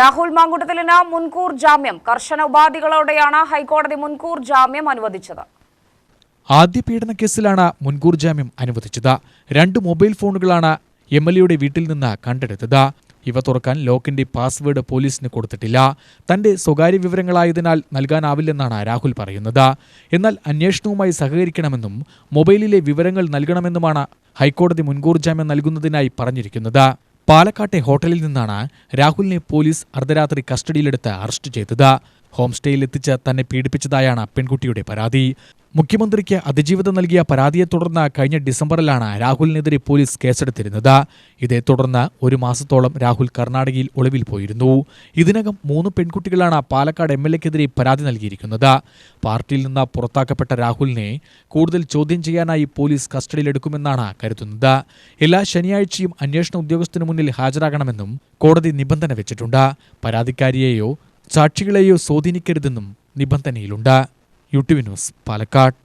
രാഹുൽ മാങ്കുട്ടത്തിലിന് മുൻകൂർ ജാമ്യം. കർശന ഉപാധികളോടെയാണ് ഹൈക്കോടതി മുൻകൂർ ജാമ്യം അനുവദിച്ചത്. ആദ്യ പീഡന കേസിലാണ് മുൻകൂർ ജാമ്യം അനുവദിച്ചത്. രണ്ട് മൊബൈൽ ഫോണുകളാണ് എം എൽ എയുടെ വീട്ടിൽ നിന്ന് കണ്ടെടുത്തത്. ഇവ തുറക്കാൻ ലോക്കിന്റെ പാസ്വേഡ് പോലീസിന് കൊടുത്തിട്ടില്ല. തന്റെ സ്വകാര്യ വിവരങ്ങളായതിനാൽ നൽകാനാവില്ലെന്നാണ് രാഹുൽ പറയുന്നത്. എന്നാൽ അന്വേഷണവുമായി സഹകരിക്കണമെന്നും മൊബൈലിലെ വിവരങ്ങൾ നൽകണമെന്നുമാണ് ഹൈക്കോടതി മുൻകൂർ ജാമ്യം നൽകുന്നതിനായി പറഞ്ഞിരിക്കുന്നത്. പാലക്കാട്ടെ ഹോട്ടലിൽ നിന്നാണ് രാഹുലിനെ പോലീസ് അർദ്ധരാത്രി കസ്റ്റഡിയിലെടുത്ത് അറസ്റ്റ് ചെയ്തത്. ഹോം സ്റ്റേയിൽ എത്തിച്ച് തന്നെ പീഡിപ്പിച്ചതായാണ് പെൺകുട്ടിയുടെ പരാതി. മുഖ്യമന്ത്രിക്ക് അതിജീവിതം നൽകിയ പരാതിയെ തുടർന്ന് കഴിഞ്ഞ ഡിസംബറിലാണ് രാഹുലിനെതിരെ പോലീസ് കേസെടുത്തിരുന്നത്. ഇതേ തുടർന്ന് ഒരു മാസത്തോളം രാഹുൽ കർണാടകയിൽ ഒളിവിൽ പോയിരുന്നു. ഇതിനകം മൂന്ന് പെൺകുട്ടികളാണ് പാലക്കാട് എം എൽ എക്കെതിരെ പരാതി നൽകിയിരിക്കുന്നത്. പാർട്ടിയിൽ നിന്ന് പുറത്താക്കപ്പെട്ട രാഹുലിനെ കൂടുതൽ ചോദ്യം ചെയ്യാനായി പോലീസ് കസ്റ്റഡിയിലെടുക്കുമെന്നാണ് കരുതുന്നത്. എല്ലാ ശനിയാഴ്ചയും അന്വേഷണ ഉദ്യോഗസ്ഥനു മുന്നിൽ ഹാജരാകണമെന്നും കോടതി നിബന്ധന വെച്ചിട്ടുണ്ട്. പരാതിക്കാരിയെയോ സാക്ഷികളെയോ സ്വാധീനിക്കരുതെന്നും നിബന്ധനയിലുണ്ട്. U T V news Palakkad.